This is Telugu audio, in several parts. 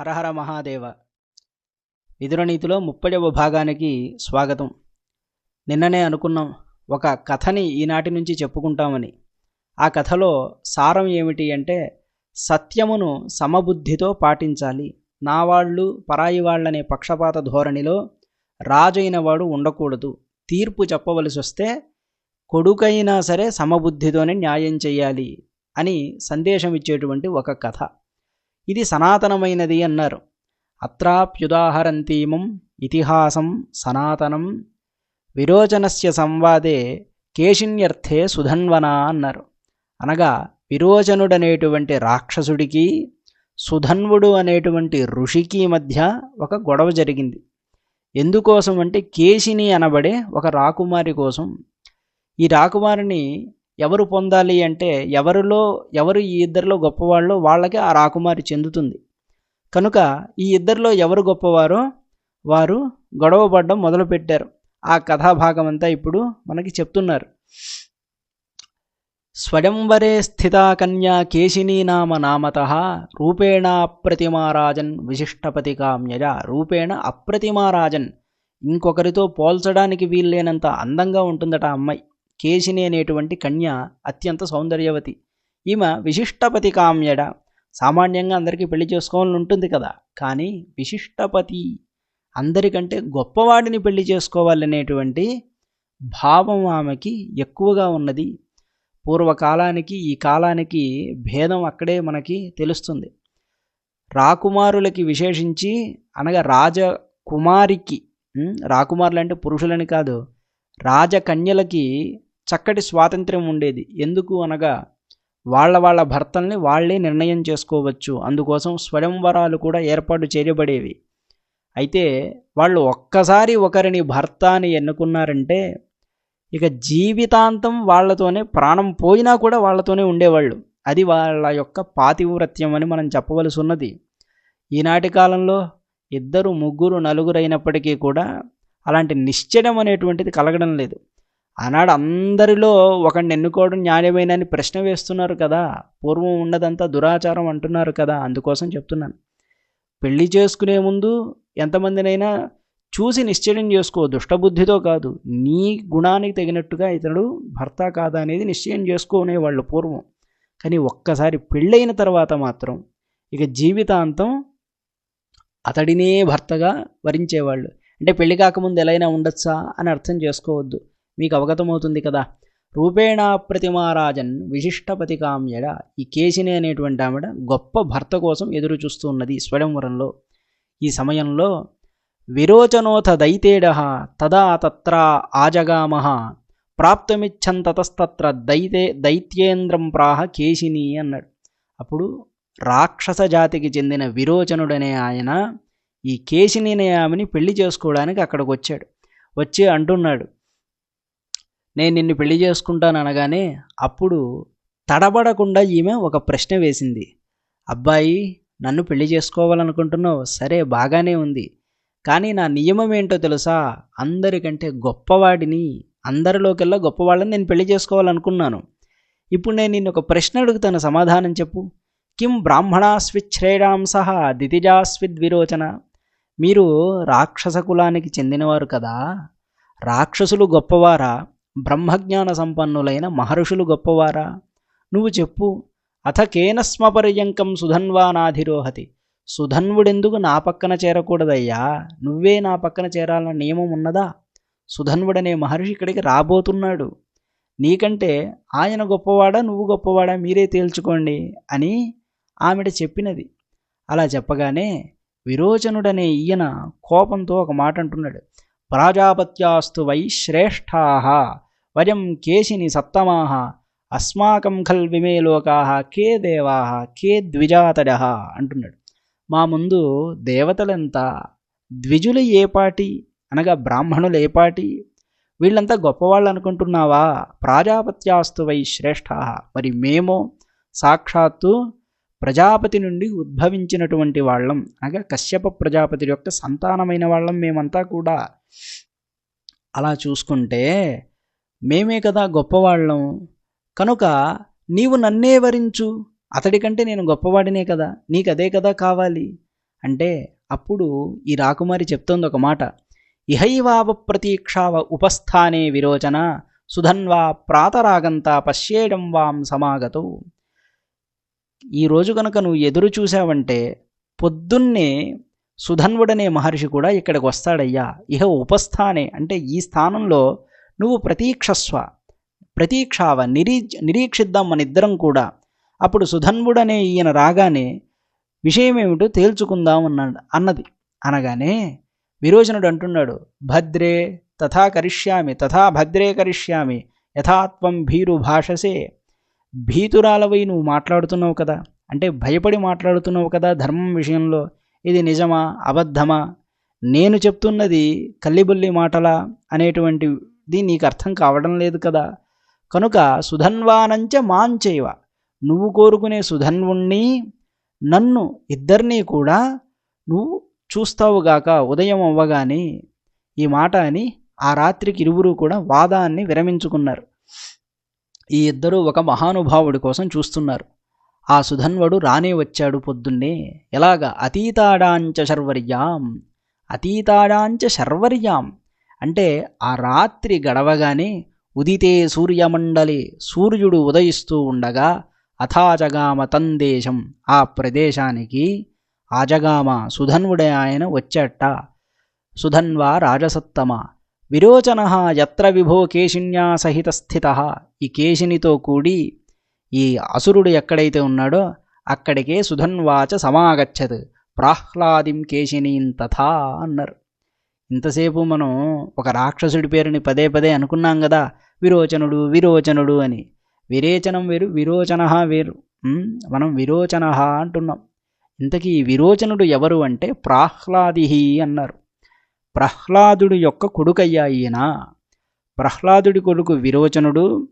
హరహర మహాదేవ. విదురనీతిలో ముప్పైవ భాగానికి స్వాగతం. నిన్ననే అనుకున్నాం ఒక కథని ఈనాటి నుంచి చెప్పుకుంటామని. ఆ కథలో సారం ఏమిటి అంటే సత్యమును సమబుద్ధితో పాటించాలి. నా వాళ్ళు పరాయి వాళ్ళనే పక్షపాత ధోరణిలో రాజైన వాడు ఉండకూడదు. తీర్పు చెప్పవలసి వస్తే కొడుకైనా సరే సమబుద్ధితోనే న్యాయం చేయాలి అని సందేశం ఇచ్చేటువంటి ఒక కథ. ఇది సనాతనమైనది అన్నారు. అత్రాప్యుదాహరంతీమం ఇతిహాసం సనాతనం విరోచనస్య సంవాదే కేశిన్యర్థే సుధన్వన అన్నారు. అనగా విరోచనుడనేటువంటి రాక్షసుడికి సుధన్వుడు అనేటువంటి ఋషికి మధ్య ఒక గొడవ జరిగింది. ఎందుకోసం అంటే కేశిని అనబడే ఒక రాకుమారి కోసం. ఈ రాకుమారిని ఎవరు పొందాలి అంటే ఎవరిలో ఎవరు ఈ ఇద్దరిలో గొప్పవాళ్ళో వాళ్ళకి ఆ రాకుమారి చెందుతుంది. కనుక ఈ ఇద్దరిలో ఎవరు గొప్పవారో వారు గొడవపడడం మొదలుపెట్టారు. ఆ కథాభాగం అంతా ఇప్పుడు మనకి చెప్తున్నారు. స్వయంవరే స్థితా కన్యా కేశినీ నామ నామత రూపేణ అప్రతిమారాజన్ విశిష్టపతి కామ్యజ రూపేణ అప్రతిమారాజన్ ఇంకొకరితో పోల్చడానికి వీల్లేనంత అందంగా ఉంటుందట అమ్మాయి. కేశిని అనేటువంటి కన్య అత్యంత సౌందర్యవతి. ఈమె విశిష్టపతి కామ్యడ. సామాన్యంగా అందరికీ పెళ్ళి చేసుకోవాలని ఉంటుంది కదా. కానీ విశిష్టపతి అందరికంటే గొప్పవాడిని పెళ్ళి చేసుకోవాలనేటువంటి భావం ఆమెకి ఎక్కువగా ఉన్నది. పూర్వకాలానికి ఈ కాలానికి భేదం అక్కడే మనకి తెలుస్తుంది. రాకుమారులకి విశేషించి అనగా రాజకుమారికి రాకుమారులు అంటే పురుషులని కాదు రాజకన్యలకి చక్కటి స్వాతంత్ర్యం ఉండేది. ఎందుకు అనగా వాళ్ళ వాళ్ళ భర్తల్ని వాళ్ళే నిర్ణయం చేసుకోవచ్చు. అందుకోసం స్వయంవరాలు కూడా ఏర్పాటు చేయబడేవి. అయితే వాళ్ళు ఒక్కసారి ఒకరిని భర్త అని ఎన్నుకున్నారంటే ఇక జీవితాంతం వాళ్ళతోనే ప్రాణం పోయినా కూడా వాళ్ళతోనే ఉండేవాళ్ళు. అది వాళ్ళ యొక్క పాతివ్రత్యం అని మనం చెప్పవలసి ఉన్నది ఈనాటి కాలంలో ఇద్దరు ముగ్గురు నలుగురు అయినప్పటికీ కూడా అలాంటి నిశ్చయం అనేటువంటిది కలగడం లేదు. ఆనాడు అందరిలో ఒకడిని ఎన్నుకోవడం న్యాయమేనని ప్రశ్న వేస్తున్నారు కదా. పూర్వం ఉన్నదంతా దురాచారం అంటున్నారు కదా. అందుకోసం చెప్తున్నాను. పెళ్ళి చేసుకునే ముందు ఎంతమందినైనా చూసి నిశ్చయం చేసుకో. దుష్టబుద్ధితో కాదు. నీ గుణానికి తగినట్టుగా ఇతడు భర్త కాదా అనేది నిశ్చయం చేసుకునేవాళ్ళు పూర్వం. కానీ ఒక్కసారి పెళ్ళైన తర్వాత మాత్రం ఇక జీవితాంతం అతడినే భర్తగా వరించేవాళ్ళు. అంటే పెళ్ళి కాకముందు ఎలా అయినా ఉండొచ్చా అని అర్థం చేసుకోవద్దు. మీకు అవగతమవుతుంది కదా. రూపేణ ప్రతిమారాజన్ విశిష్టపతి కామ్యడ ఈ కేశిని అనేటువంటి ఆవిడ గొప్ప భర్త కోసం ఎదురు చూస్తున్నది స్వయంవరంలో. ఈ సమయంలో విరోచనోథ దైతేడ తదా తత్ర ఆజగామ ప్రాప్తమిచ్చంతతస్తత్ర దైతే దైత్యేంద్రం ప్రాహ కేశిని అన్నాడు. అప్పుడు రాక్షస జాతికి చెందిన విరోచనుడనే ఆయన ఈ కేశిని ఆమెని పెళ్ళి చేసుకోవడానికి అక్కడికి వచ్చాడు వచ్చి అంటున్నాడు నేను నిన్ను పెళ్ళి చేసుకుంటాను అనగానే అప్పుడు తడబడకుండా ఈమె ఒక ప్రశ్న వేసింది. అబ్బాయి నన్ను పెళ్ళి చేసుకోవాలనుకుంటున్నావు? సరే బాగానే ఉంది. కానీ నా నియమం ఏంటో తెలుసా? అందరికంటే గొప్పవాడిని అందరిలోకెల్లా గొప్పవాళ్ళని నేను పెళ్ళి చేసుకోవాలనుకున్నాను. ఇప్పుడు నేను నిన్ను ఒక ప్రశ్న అడుగుతాను సమాధానం చెప్పు. కిం బ్రాహ్మణాస్విచ్ఛ్రేయాంసహ దితిజాస్విద్విరోచన మీరు రాక్షస కులానికి చెందినవారు కదా? రాక్షసులు గొప్పవారా? బ్రహ్మజ్ఞాన సంపన్నులైన మహర్షులు గొప్పవారా? నువ్వు చెప్పు. అథ కేన స్మపర్యంకం సుధన్వానాధిరోహతి. సుధన్వుడెందుకు నా పక్కన చేరకూడదయ్యా? నువ్వే నా పక్కన చేరాలన్న నియమం ఉన్నదా? సుధన్వుడనే మహర్షి ఇక్కడికి రాబోతున్నాడు. నీకంటే ఆయన గొప్పవాడా నువ్వు గొప్పవాడా మీరే తేల్చుకోండి అని ఆమెడ చెప్పినది. అలా చెప్పగానే విరోచనుడనే ఈయన కోపంతో ఒక మాట అంటున్నాడు ప్రజాపత్యాస్తు వై శ్రేష్టా వయం కేశిని సప్తమా అస్మాకం ఖల్ విమే లోకా కే దేవా కే ద్విజాతడ అంటున్నాడు. మా ముందు దేవతలంతా? ద్విజులు ఏపాటి అనగా బ్రాహ్మణులు ఏపాటి వీళ్ళంతా గొప్పవాళ్ళు అనుకుంటున్నావా? ప్రాజాపత్యాస్తు వై శ్రేష్ఠ మరి మేము సాక్షాత్తు ప్రజాపతి నుండి ఉద్భవించినటువంటి వాళ్ళం అనగా కశ్యప ప్రజాపతి యొక్క సంతానమైన వాళ్ళం మేమంతా కూడా. అలా చూసుకుంటే మేమే కదా గొప్పవాళ్ళం. కనుక నీవు నన్నే వరించు. అతడి కంటే నేను గొప్పవాడినే కదా. నీకు అదే కదా కావాలి. అంటే అప్పుడు ఈ రాకుమారి చెప్తోంది ఒక మాట. ఇహైవావ ప్రతీక్షావ ఉపస్థానే విరోచన. సుధన్వా ప్రాతరాగంత పశ్యేడం వాం సమాగతో. ఈరోజు కనుక నువ్వు ఎదురు చూశావంటే పొద్దున్నే సుధన్వుడనే మహర్షి కూడా ఇక్కడికి వస్తాడయ్యా. ఇహ ఉపస్థానే. అంటే ఈ స్థానంలో నువ్వు ప్రతీక్షస్వ ప్రతీక్షావ నిరీ నిరీక్షిద్దాం మనిద్దరం కూడా. అప్పుడు సుధన్వుడనే ఈయన రాగానే విషయం ఏమిటో తేల్చుకుందాం అన్నాడు అన్నది. అనగానే విరోచనుడు అంటున్నాడు భద్రే తథా కరిష్యామి తథా భద్రే కరిష్యామి యథాత్వం భీరు భాషసే. భీతురాలవై నువ్వు మాట్లాడుతున్నావు కదా. అంటే భయపడి మాట్లాడుతున్నావు కదా ధర్మం విషయంలో. ఇది నిజమా? అబద్ధమా? నేను చెప్తున్నది కల్లిబుల్లి మాటలా అనేటువంటిది నీకు అర్థం కావడం లేదు కదా. కనుక సుధన్వానంచ మాంచేవ నువ్వు కోరుకునే సుధన్వుణ్ణి నన్ను ఇద్దరినీ కూడా నువ్వు చూస్తావుగాక ఉదయం అవ్వగానే. ఈ మాట అని ఆ రాత్రికి ఇరువురు కూడా వాదాన్ని విరమించుకున్నారు. ఈ ఇద్దరూ ఒక మహానుభావుడి కోసం చూస్తున్నారు. ఆ సుధన్వడు రానే వచ్చాడు పొద్దున్నే. ఎలాగ? అతీతాడాంచ శర్వర్యాం. అతీతాడాంచ శర్వర్యాం. అంటే ఆ రాత్రి గడవగానే ఉదితే సూర్యమండలి సూర్యుడు ఉదయిస్తూ ఉండగా అథాజగామ తందేశం ఆ ప్రదేశానికి ఆజగామ సుధన్వుడే ఆయన వచ్చాట. సుధన్వా రాజసత్తమ. విరోచన యత్ర విభో కేశిన్యా సహిత స్థిత ఈ కేశినితో కూడి ఈ అసురుడు ఎక్కడైతే ఉన్నాడో అక్కడికే సుధన్వాచ సమాగచ్చత్. ప్రాహ్లాదిం కేశినీం తథా అన్నారు. ఇంతసేపు మనం ఒక రాక్షసుడి పేరుని పదే పదే అనుకున్నాం కదా విరోచనుడు విరోచనుడు అని. విరేచనం వేరు విరోచన వేరు. మనం విరోచన అంటున్నాం. ఇంతకీ ఈ విరోచనుడు ఎవరు అంటే ప్రాహ్లాది అన్నారు. ప్రహ్లాదుడు యొక్క కొడుకయ్యా ఈయన. ప్రహ్లాదుడి కొడుకు విరోచనుడు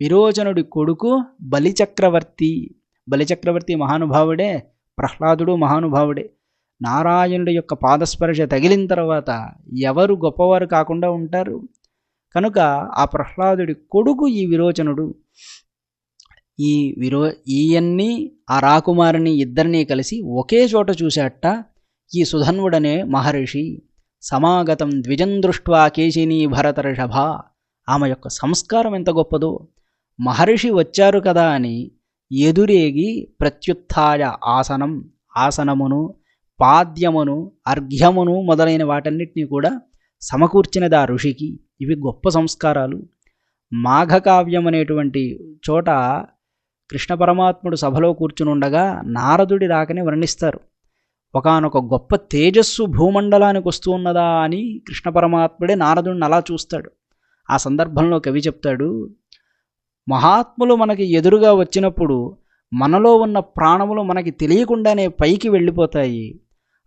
విరోచనుడి కొడుకు బలిచక్రవర్తి. బలిచక్రవర్తి మహానుభావుడే ప్రహ్లాదుడు మహానుభావుడే. నారాయణుడి యొక్క పాదస్పర్శ తగిలిన తర్వాత ఎవరు గొప్పవారు కాకుండా ఉంటారు? కనుక ఆ ప్రహ్లాదుడి కొడుకు ఈ విరోచనుడు. ఈ విరో ఈయన్ని ఆ రాకుమారిని ఇద్దరినీ కలిసి ఒకే చోట చూశాట ఈ సుధన్వుడనే మహర్షి. సమాగతం ద్విజం దృష్ట్వా కేశిని భరతర్షభ. ఆమె యొక్క సంస్కారం ఎంత గొప్పదో. మహర్షి వచ్చారు కదా అని ఎదురేగి ప్రత్యుత్య ఆసనం ఆసనమును పాద్యమును అర్ఘ్యమును మొదలైన వాటన్నిటినీ కూడా సమకూర్చినది ఆ ఋషికి. ఇవి గొప్ప సంస్కారాలు. మాఘకావ్యం అనేటువంటి చోట కృష్ణ పరమాత్ముడు సభలో కూర్చునుండగా నారదుడి రాకని వర్ణిస్తారు. ఒకానొక గొప్ప తేజస్సు భూమండలానికి వస్తూ ఉన్నదా అని కృష్ణ పరమాత్ముడే నారదుడిని అలా చూస్తాడు. ఆ సందర్భంలో కవి చెప్తాడు మహాత్ములు మనకి ఎదురుగా వచ్చినప్పుడు మనలో ఉన్న ప్రాణములు మనకి తెలియకుండానే పైకి వెళ్ళిపోతాయి.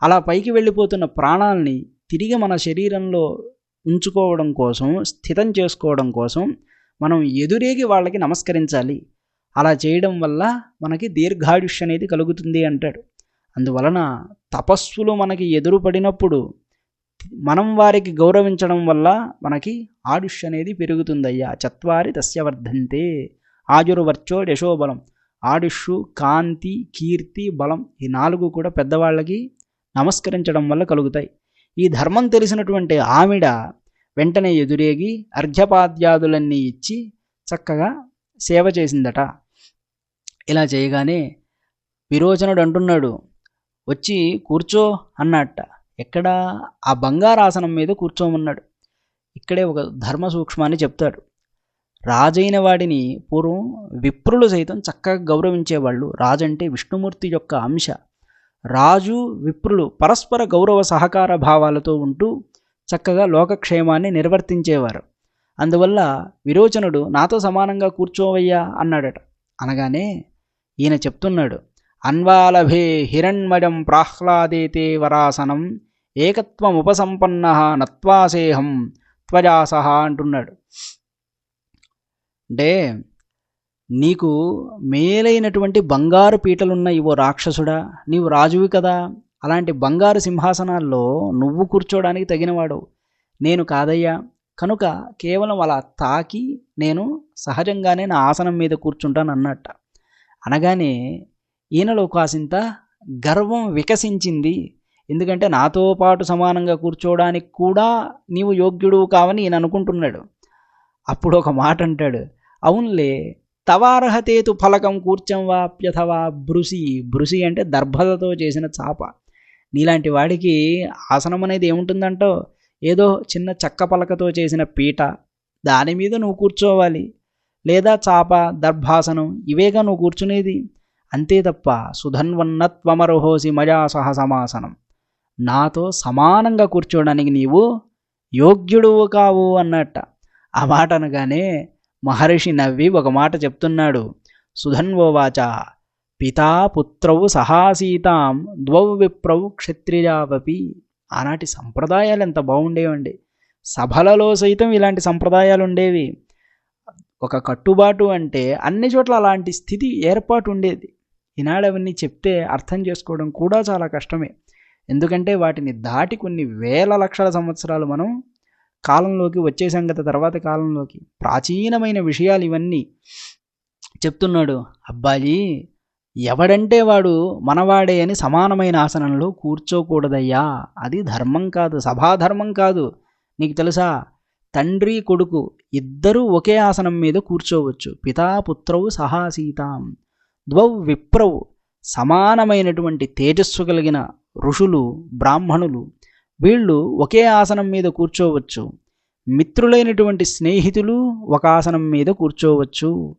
అలా పైకి వెళ్ళిపోతున్న ప్రాణాల్ని తిరిగి మన శరీరంలో ఉంచుకోవడం కోసం స్థితం చేసుకోవడం కోసం మనం ఎదురేగి వాళ్ళకి నమస్కరించాలి. అలా చేయడం వల్ల మనకి దీర్ఘాయుష్ అనేది కలుగుతుంది అంటాడు. అందువలన తపస్సులు మనకి ఎదురుపడినప్పుడు మనం వారికి గౌరవించడం వల్ల మనకి ఆయుష్ అనేది పెరుగుతుందయ్యా. చత్వారి తస్య వర్ధంతే. ఆయుర్వర్చో యశోబలం ఆడుషు కాంతి కీర్తి బలం ఈ నాలుగు కూడా పెద్దవాళ్ళకి నమస్కరించడం వల్ల కలుగుతాయి. ఈ ధర్మం తెలిసినటువంటి ఆవిడ వెంటనే ఎదురేగి అర్ఘ్యపాద్యాదులన్నీ ఇచ్చి చక్కగా సేవ చేసిందట. ఇలా చేయగానే విరోచనుడు అంటున్నాడు వచ్చి కూర్చో అన్నట్ట. ఎక్కడ ఆ బంగారాసనం మీద కూర్చోమన్నాడు. ఇక్కడే ఒక ధర్మ సూక్ష్మాన్ని చెప్తాడు. రాజైన వాడిని పూర్వం విప్రులు సైతం చక్కగా గౌరవించేవాళ్ళు. రాజు అంటే విష్ణుమూర్తి యొక్క అంశ. రాజు విప్రులు పరస్పర గౌరవ సహకార భావాలతో ఉంటూ చక్కగా లోకక్షేమాన్ని నిర్వర్తించేవారు. అందువల్ల విరోచనుడు నాతో సమానంగా కూర్చోవయ్యా అన్నాడట. అనగానే ఈయన చెప్తున్నాడు అన్వాలభే హిరణ్మయం ప్రాహ్లాదేతే వరాసనం ఏకత్వం ఉపసంపన్న నత్వాసేహం త్వజాసహ అంటున్నాడు. అంటే నీకు మేలైనటువంటి బంగారు పీటలున్న ఇవో రాక్షసుడా నీవు రాజువి కదా అలాంటి బంగారు సింహాసనాల్లో నువ్వు కూర్చోడానికి తగినవాడు. నేను కాదయ్యా కనుక కేవలం అలా తాకి నేను సహజంగానే నా ఆసనం మీద కూర్చుంటాను అన్నట్ట అనగానే ఈయనలో కాసింత గర్వం వికసించింది. ఎందుకంటే నాతో పాటు సమానంగా కూర్చోవడానికి కూడా నీవు యోగ్యుడు కావని ఈయన అనుకుంటున్నాడు. అప్పుడు ఒక మాట అంటాడు. అవునులే తవార్హతేతు ఫలకం కూర్చం వాప్యథవా బ్రుసి. బ్రుసి అంటే దర్భదతో చేసిన చాప. నీలాంటి వాడికి ఆసనం అనేది ఏముంటుందంటో ఏదో చిన్న చెక్క పలకతో చేసిన పీట. దాని మీద నువ్వు కూర్చోవాలి. లేదా చాప దర్భాసనం ఇవేగా నువ్వు కూర్చునేది? అంతే తప్ప సుధన్వన్నత్వమర్హోసి మజా సహ సమాసనం. నాతో సమానంగా కూర్చోడానికి నీవు యోగ్యుడువు కావు అన్నట్ట. ఆ మాట అనగానే మహర్షి నవ్వి ఒక మాట చెప్తున్నాడు. సుధన్వోవాచ పితా పుత్రవు సహాసీతాం ద్వౌ విప్రవు క్షత్రియావపి. ఆనాటి సంప్రదాయాలు ఎంత బాగుండేవండి. సభలలో సైతం ఇలాంటి సంప్రదాయాలు ఉండేవి ఒక కట్టుబాటు అంటే అన్ని చోట్ల అలాంటి స్థితి ఏర్పాటు ఉండేది ఈనాడు అవన్నీ చెప్తే అర్థం చేసుకోవడం కూడా చాలా కష్టమే. ఎందుకంటే వాటిని దాటి కొన్ని వేల లక్షల సంవత్సరాలు మనం కాలంలోకి వచ్చేసాం సంగత తర్వాత కాలంలోకి ప్రాచీనమైన విషయాలు ఇవన్నీ చెప్తున్నాడు. అబ్బాయి ఎవడంటే వాడు మనవాడే అని సమానమైన ఆసనంలో కూర్చోకూడదయ్యా. అది ధర్మం కాదు సభాధర్మం కాదు. నీకు తెలుసా? తండ్రి కొడుకు ఇద్దరూ ఒకే ఆసనం మీద కూర్చోవచ్చు. పితా పుత్రవు సహాసీతాం ద్వౌ విప్రౌ సమానమైనటువంటి తేజస్సు కలిగిన ఋషులు బ్రాహ్మణులు వీళ్ళు ఒకే ఆసనం మీద కూర్చోవచ్చు. మిత్రులైనటువంటి స్నేహితులు ఒక ఆసనం మీద కూర్చోవచ్చు.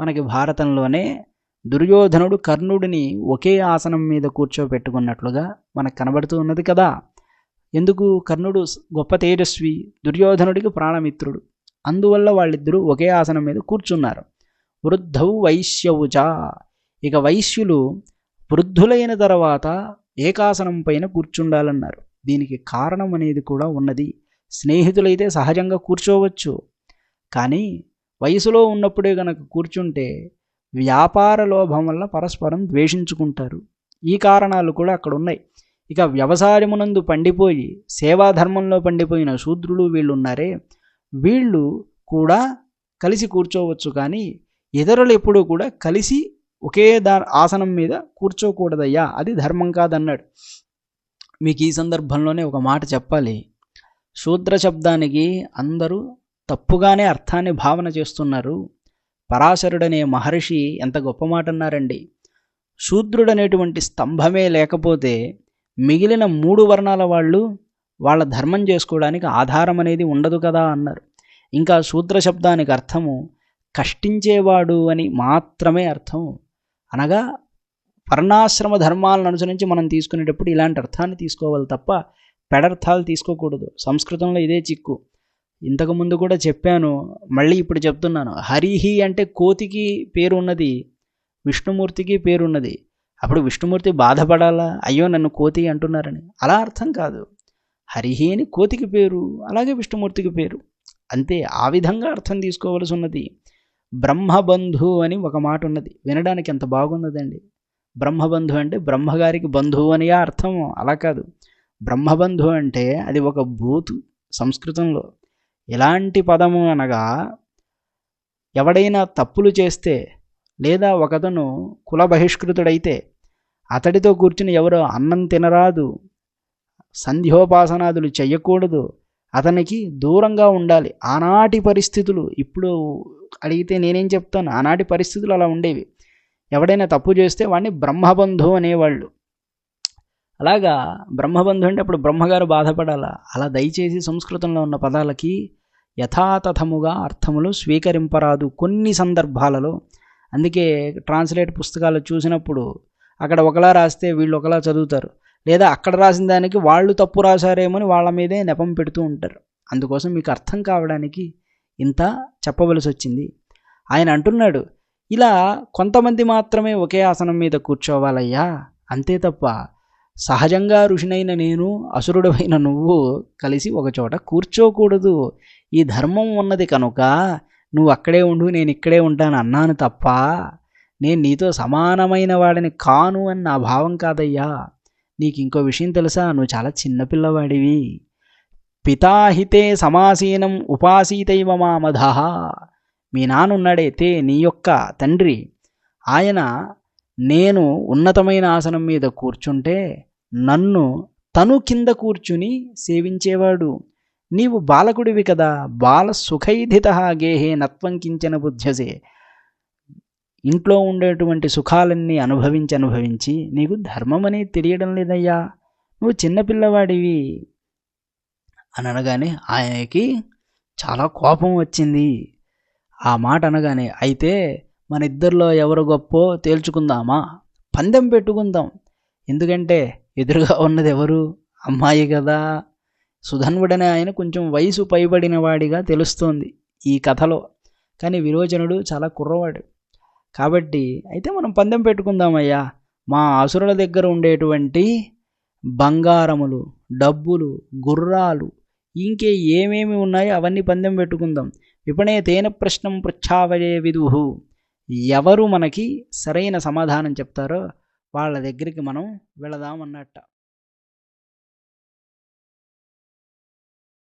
మనకి భారతంలోనే దుర్యోధనుడు కర్ణుడిని ఒకే ఆసనం మీద కూర్చోబెట్టుకున్నట్లుగా మనకు కనబడుతూ ఉన్నది కదా. ఎందుకు? కర్ణుడు గొప్ప తేజస్వి దుర్యోధనుడికి ప్రాణమిత్రుడు. అందువల్ల వాళ్ళిద్దరూ ఒకే ఆసనం మీద కూర్చున్నారు. వృద్ధౌ వైశ్యవుచ ఇక వైశ్యులు వృద్ధులైన తర్వాత ఏకాసనం పైన కూర్చుండాలన్నారు. దీనికి కారణం అనేది కూడా ఉన్నది. స్నేహితులైతే సహజంగా కూర్చోవచ్చు. కానీ వయసులో ఉన్నప్పుడే గనక కూర్చుంటే వ్యాపార లోభం వల్ల పరస్పరం ద్వేషించుకుంటారు. ఈ కారణాలు కూడా అక్కడ ఉన్నాయి. ఇక వ్యవసాయమునందు పండిపోయి సేవాధర్మంలో పండిపోయిన శూద్రులు వీళ్ళున్నారే. వీళ్ళు కూడా కలిసి కూర్చోవచ్చు కానీ ఇతరులు ఎప్పుడూ కూడా కలిసి ఒకే దా ఆసనం మీద కూర్చోకూడదయ్యా అది ధర్మం కాదన్నాడు. మీకు ఈ సందర్భంలోనే ఒక మాట చెప్పాలి. శూద్ర శబ్దానికి అందరూ తప్పుగానే అర్థాన్ని భావన చేస్తున్నారు. పరాశరుడనే మహర్షి ఎంత గొప్ప మాట అన్నారండి శూద్రుడనేటువంటి స్తంభమే లేకపోతే మిగిలిన మూడు వర్ణాల వాళ్ళు వాళ్ళ ధర్మం చేసుకోవడానికి ఆధారం అనేది ఉండదు కదా అన్నారు. ఇంకా శూద్ర శబ్దానికి అర్థము కష్టించేవాడు అని మాత్రమే అర్థం. అనగా వర్ణాశ్రమ ధర్మాలను అనుసరించి మనం తీసుకునేటప్పుడు ఇలాంటి అర్థాన్ని తీసుకోవాలి తప్ప పెడర్థాలు తీసుకోకూడదు. సంస్కృతంలో ఇదే చిక్కు. ఇంతకుముందు కూడా చెప్పాను మళ్ళీ ఇప్పుడు చెప్తున్నాను. హరిహి అంటే కోతికి పేరు ఉన్నది విష్ణుమూర్తికి పేరున్నది. అప్పుడు విష్ణుమూర్తి బాధపడాలా? అయ్యో నన్ను కోతి అంటున్నారని. అలా అర్థం కాదు. హరిహి అని కోతికి పేరు అలాగే విష్ణుమూర్తికి పేరు. అంతే ఆ విధంగా అర్థం తీసుకోవలసి ఉన్నది. బ్రహ్మబంధు అని ఒక మాట ఉన్నది. వినడానికి ఎంత బాగున్నదండి? బ్రహ్మబంధు అంటే బ్రహ్మగారికి బంధువు అని అర్థం అలా కాదు. బ్రహ్మబంధు అంటే అది ఒక బూతు సంస్కృతంలో. ఎలాంటి పదము అనగా ఎవడైనా తప్పులు చేస్తే లేదా ఒకతను కుల బహిష్కృతుడైతే అతడితో కూర్చుని ఎవరో అన్నం తినరాదు సంధ్యోపాసనాదులు చెయ్యకూడదు అతనికి దూరంగా ఉండాలి. ఆనాటి పరిస్థితులు ఇప్పుడు అడిగితే నేనేం చెప్తాను? ఆనాటి పరిస్థితులు అలా ఉండేవి. ఎవడైనా తప్పు చేస్తే వాడిని బ్రహ్మబంధు అనేవాళ్ళు. అలాగా బ్రహ్మబంధు అంటే అప్పుడు బ్రహ్మగారు బాధపడాలా? అలా దయచేసి సంస్కృతంలో ఉన్న పదాలకి యథాతథముగా అర్థములు స్వీకరింపరాదు కొన్ని సందర్భాలలో. అందుకే ట్రాన్స్లేట్ పుస్తకాలు చూసినప్పుడు అక్కడ ఒకలా రాస్తే వీళ్ళు ఒకలా చదువుతారు. లేదా అక్కడ రాసిన దానికి వాళ్ళు తప్పు రాశారేమని వాళ్ళ మీదే నెపం పెడుతూ ఉంటారు. అందుకోసం మీకు అర్థం కావడానికి ఇంత చెప్పవలసి వచ్చింది. ఆయన అంటున్నాడు ఇలా కొంతమంది మాత్రమే ఒకే ఆసనం మీద కూర్చోవాలయ్యా అంతే తప్ప సహజంగా ఋషినైన నేను అసురుడమైన నువ్వు కలిసి ఒకచోట కూర్చోకూడదు. ఈ ధర్మం ఉన్నది కనుక నువ్వు అక్కడే ఉండు నేను ఇక్కడే ఉంటాను అన్నాను తప్ప నేను నీతో సమానమైన వాడిని కాను అని నా భావం కాదయ్యా. నీకు ఇంకో విషయం తెలుసా? నువ్వు చాలా చిన్నపిల్లవాడివి పితాహితే సమాసీనం ఉపాసీతైవ మామధ. మీ నాన్నున్నాడే తే నీ యొక్క తండ్రి. ఆయన నేను ఉన్నతమైన ఆసనం మీద కూర్చుంటే నన్ను తను కింద కూర్చుని సేవించేవాడు. నీవు బాలకుడివి కదా బాల సుఖైధిత గేహే నత్వం కించన బుద్ధ్యసే ఇంట్లో ఉండేటువంటి సుఖాలన్నీ అనుభవించి అనుభవించి నీకు ధర్మం అనేది తెలియడం లేదయ్యా. నువ్వు చిన్నపిల్లవాడివి అని అనగానే ఆయనకి చాలా కోపం వచ్చింది. ఆ మాట అనగానే అయితే మన ఇద్దరిలో ఎవరు గొప్పో తేల్చుకుందామా? పందెం పెట్టుకుందాం. ఎందుకంటే ఎదురుగా ఉన్నది ఎవరు? అమ్మాయి కదా. సుధన్వుడనే ఆయన కొంచెం వయసు పైబడిన వాడిగా తెలుస్తోంది ఈ కథలో. కానీ విరోచనుడు చాలా కుర్రవాడు. కాబట్టి అయితే మనం పందెం పెట్టుకుందామయ్యా. మా అసురుల దగ్గర ఉండేటువంటి బంగారములు డబ్బులు గుర్రాలు ఇంకే ఏమేమి ఉన్నాయో అవన్నీ పందెం పెట్టుకుందాం. విపణే తేన ప్రశ్నం పృచ్ఛావయే విదుహు ఎవరు మనకి సరైన సమాధానం చెప్తారో వాళ్ళ దగ్గరికి మనం వెళదామన్నట్ట.